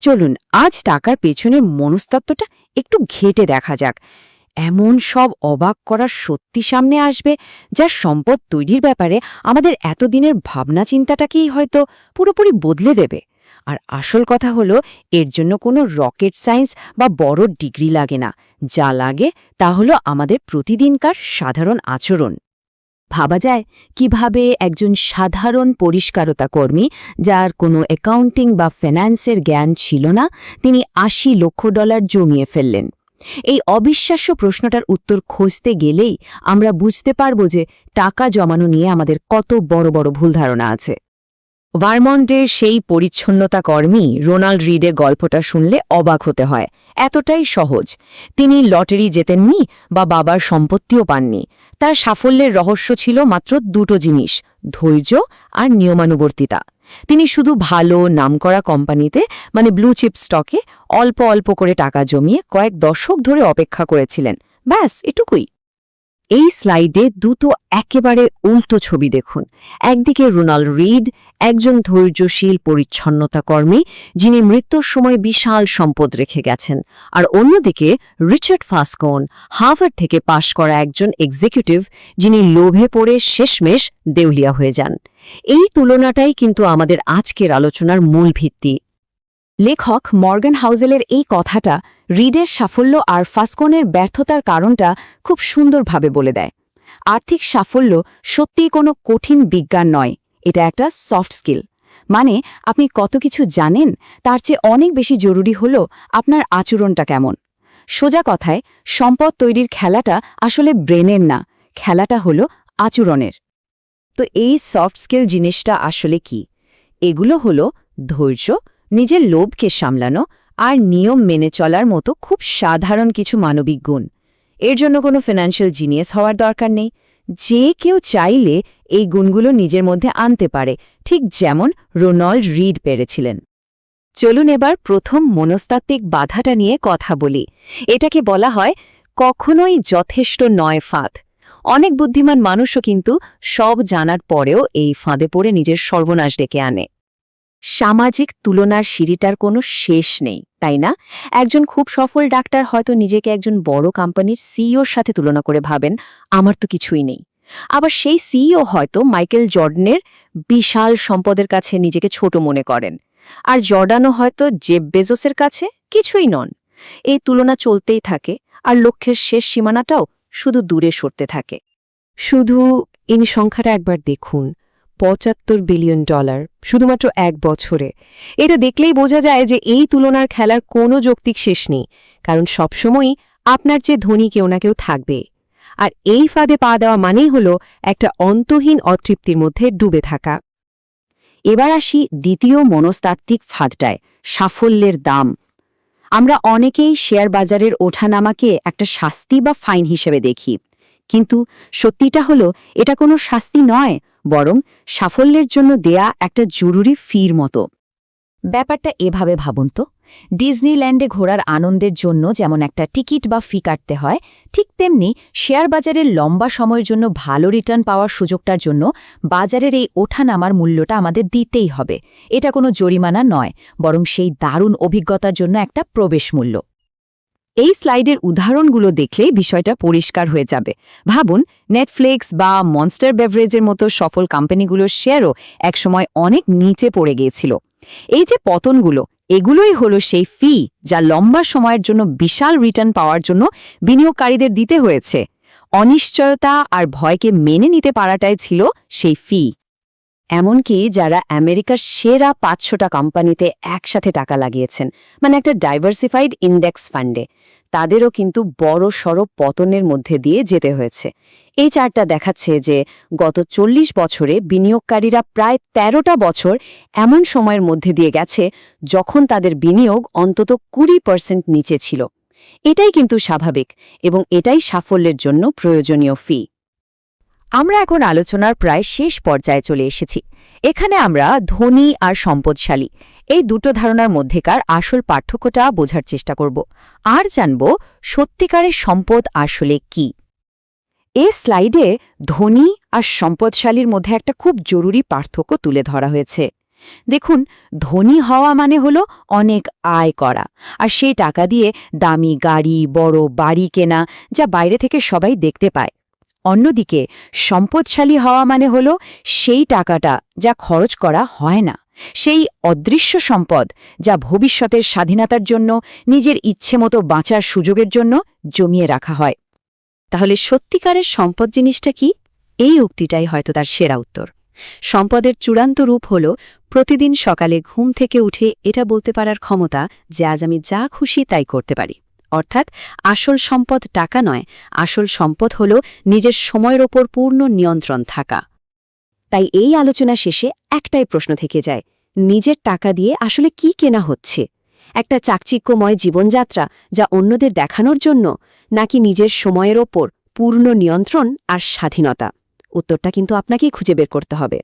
চলুন, আজ টাকার পেছনের মনস্তত্ত্বটা একটু ঘেটে দেখা যাক। এমন সব অবাক করার সত্যি সামনে আসবে যা সম্পদ তৈরির ব্যাপারে আমাদের এতদিনের ভাবনা চিন্তাটাকেই হয়তো পুরোপুরি বদলে দেবে? আর আসল কথা হলো, এর জন্য কোনো রকেট সায়েন্স বা বড় ডিগ্রি লাগে না। যা লাগে তা হলো আমাদের প্রতিদিনকার সাধারণ আচরণ। ভাবা যায় কীভাবে একজন সাধারণ পরিষ্কারতা কর্মী, যার কোনো অ্যাকাউন্টিং বা ফিন্যান্সের জ্ঞান ছিল না, তিনি আশি লক্ষ ডলার জমিয়ে ফেললেন। এই অবিশ্বাস্য প্রশ্নটার উত্তর খুঁজতে গেলেই আমরা বুঝতে পারব যে টাকা জমানো নিয়ে আমাদের কত বড় বড় ভুল ধারণা আছে। ভারমন্টের সেই পরিচ্ছন্নতা কর্মী রোনাল্ড রিডে গল্পটা শুনলে অবাক হতে হয়। এতটাই সহজ। তিনি লটারি জেতেননি বা বাবার সম্পত্তিও পাননি। তার সাফল্যের রহস্য ছিল মাত্র দুটো জিনিস, ধৈর্য আর নিয়মানুবর্তিতা। তিনি শুধু ভালো নামকরা কোম্পানিতে মানে ব্লু চিপ স্টকে অল্প অল্প করে টাকা জমিয়ে কয়েক দশক ধরে অপেক্ষা করেছিলেন। ব্যাস, এটুকুই। এই স্লাইডে দুটো একেবারে উল্টো ছবি দেখুন। একদিকে রোনাল্ড রিড, একজন ধৈর্যশীল পরিচ্ছন্নতা কর্মী, যিনি মৃত্যুর সময় বিশাল সম্পদ রেখে গেছেন। আর অন্যদিকে রিচার্ড ফাসকোন, হার্ভার্ড থেকে পাশ করা একজন এক্সিকিউটিভ, যিনি লোভে পড়ে শেষমেশ দেউলিয়া হয়ে যান। এই তুলনাটাই কিন্তু আমাদের আজকের আলোচনার মূল ভিত্তি। লেখক মর্গান হাউজেলের এই কথাটা রিডের সাফল্য আর ফাসকনের ব্যর্থতার কারণটা খুব সুন্দরভাবে বলে দেয়। আর্থিক সাফল্য সত্যিই কোনো কঠিন বিজ্ঞান নয়, এটা একটা সফট স্কিল। মানে আপনি কত কিছু জানেন, তার চেয়ে অনেক বেশি জরুরি হল আপনার আচরণটা কেমন। সোজা কথায়, সম্পদ তৈরির খেলাটা আসলে ব্রেনের না, খেলাটা হলো আচরণের। তো এই সফট স্কিল জিনিসটা আসলে কি? এগুলো হলো ধৈর্য নিজের লোভকে সামলানো আর নিয়ম মেনে চলার মতো খুব সাধারণ কিছু মানবিক গুণ। এর জন্য কোনো ফিনান্সিয়াল জিনিয়াস হওয়ার দরকার নেই। যে কেউ চাইলে এই গুণগুলো নিজের মধ্যে আনতে পারে, ঠিক যেমন রোনাল্ড রিড পেরেছিলেন। চলুন এবার প্রথম মনস্তাত্ত্বিক বাধাটা নিয়ে কথা বলি। এটাকে বলা হয় কখনোই যথেষ্ট নয় ফাঁদ। অনেক বুদ্ধিমান মানুষও কিন্তু সব জানার পরেও এই ফাঁদে পড়ে নিজের সর্বনাশ ডেকে আনে। সামাজিক তুলনার সিঁড়িটার কোনো শেষ নেই, তাই না? একজন খুব সফল ডাক্তার হয়তো নিজেকে একজন বড় কোম্পানির সিইওর সাথে তুলনা করে ভাবেন, আমার তো কিছুই নেই। আবার সেই সিইও হয়তো মাইকেল জর্ডনের বিশাল সম্পদের কাছে নিজেকে ছোট মনে করেন, আর জর্ডানও হয়তো জেব বেজোসের কাছে কিছুই নন। এই তুলনা চলতেই থাকে, আর লক্ষ্যের শেষ সীমানাটাও শুধু দূরে সরতে থাকে। শুধু ইন সংখ্যাটা একবার দেখুন পঁচাত্তর বিলিয়ন ডলার, শুধুমাত্র এক বছরে। এটা দেখলেই বোঝা যায় যে এই তুলনার খেলার কোনো যৌক্তিক শেষ নেই, কারণ সবসময়ই আপনার যে ধনী কেউ না কেউ থাকবে। আর এই ফাঁদে পা দেওয়া মানেই হল একটা অন্তহীন অতৃপ্তির মধ্যে ডুবে থাকা। এবার আসি দ্বিতীয় মনস্তাত্ত্বিক ফাঁদটায়, সাফল্যের দাম। আমরা অনেকেই শেয়ার বাজারের ওঠানামাকে একটা শাস্তি বা ফাইন হিসেবে দেখি, কিন্তু সত্যিটা হলো এটা কোনো শাস্তি নয় বরং সাফল্যের জন্য দেয়া একটা জরুরি ফির মতো। ব্যাপারটা এভাবে ভাবুন তো। ডিজনিল্যান্ডে ঘোরার আনন্দের জন্য যেমন একটা টিকিট বা ফি কাটতে হয়, ঠিক তেমনি শেয়ার বাজারের লম্বা সময়ের জন্য ভালো রিটার্ন পাওয়ার সুযোগটার জন্য বাজারের এই ওঠানামার মূল্যটা আমাদের দিতেই হবে। এটা কোনো জরিমানা নয়, বরং সেই দারুণ অভিজ্ঞতার জন্য একটা প্রবেশ মূল্য। এই স্লাইডের উদাহরণগুলো দেখলে বিষয়টা পরিষ্কার হয়ে যাবে। ভাবুন নেটফ্লিক্স বা মনস্টার বেভারেজের মতো সফল কোম্পানিগুলোর শেয়ারও একসময় অনেক নিচে পড়ে গিয়েছিল। এই যে পতনগুলো, এগুলোই হলো সেই ফি যা লম্বা সময়ের জন্য বিশাল রিটার্ন পাওয়ার জন্য বিনিয়োগকারীদের দিতে হয়েছে। অনিশ্চয়তা আর ভয়কে মেনে নিতে পারাটাই ছিল সেই ফি এমনকি যারা আমেরিকার সেরা পাঁচশোটা কোম্পানিতে একসাথে টাকা লাগিয়েছেন মানে একটা ডাইভার্সিফাইড ইন্ডেক্স ফান্ডে তাদেরও কিন্তু বড় সড় পতনের মধ্যে দিয়ে যেতে হয়েছে। এই চারটা দেখাচ্ছে যে গত চল্লিশ বছরে বিনিয়োগকারীরা প্রায় ১৩টা বছর এমন সময়ের মধ্যে দিয়ে গেছে যখন তাদের বিনিয়োগ অন্তত কুড়ি পার্সেন্ট নিচে ছিল। এটাই কিন্তু স্বাভাবিক এবং এটাই সাফল্যের জন্য প্রয়োজনীয় ফি আমরা এখন আলোচনার প্রায় শেষ পর্যায়ে চলে এসেছি। এখানে আমরা ধনী আর সম্পদশালী, এই দুটো ধারণার মধ্যেকার আসল পার্থক্যটা বোঝার চেষ্টা করব। আর জানব সত্যিকারের সম্পদ আসলে কি। এ স্লাইডে ধনী আর সম্পদশালীর মধ্যে একটা খুব জরুরি পার্থক্য তুলে ধরা হয়েছে। দেখুন, ধনী হওয়া মানে হলো অনেক আয় করা, আর সেই টাকা দিয়ে দামি গাড়ি, বড় বাড়ি কেনা, যা বাইরে থেকে সবাই দেখতে পায়। অন্যদিকে, সম্পদশালী হওয়া মানে হলো সেই টাকাটা যা খরচ করা হয় না। সেই অদৃশ্য সম্পদ যা ভবিষ্যতের স্বাধীনতার জন্য, নিজের ইচ্ছে মতো বাঁচার সুযোগের জন্য জমিয়ে রাখা হয়। তাহলে সত্যিকারের সম্পদ জিনিসটা কি? এই উক্তিটাই হয়তো তার সেরা উত্তর। সম্পদের চূড়ান্ত রূপ হল, প্রতিদিন সকালে ঘুম থেকে উঠে এটা বলতে পারার ক্ষমতা যে আজ আমি যা খুশি তাই করতে পারি। অর্থাৎ আসল সম্পদ টাকা নয়, আসল সম্পদ হল নিজের সময়ের ওপর পূর্ণ নিয়ন্ত্রণ থাকা। তাই এই আলোচনা শেষে একটাই প্রশ্ন থেকে যায়, নিজের টাকা দিয়ে আসলে কি কেনা হচ্ছে? একটা চাকচিক্যময় জীবনযাত্রা যা অন্যদের দেখানোর জন্য নাকি নিজের সময়ের ওপর পূর্ণ নিয়ন্ত্রণ আর স্বাধীনতা? উত্তরটা কিন্তু আপনাকেই খুঁজে বের করতে হবে।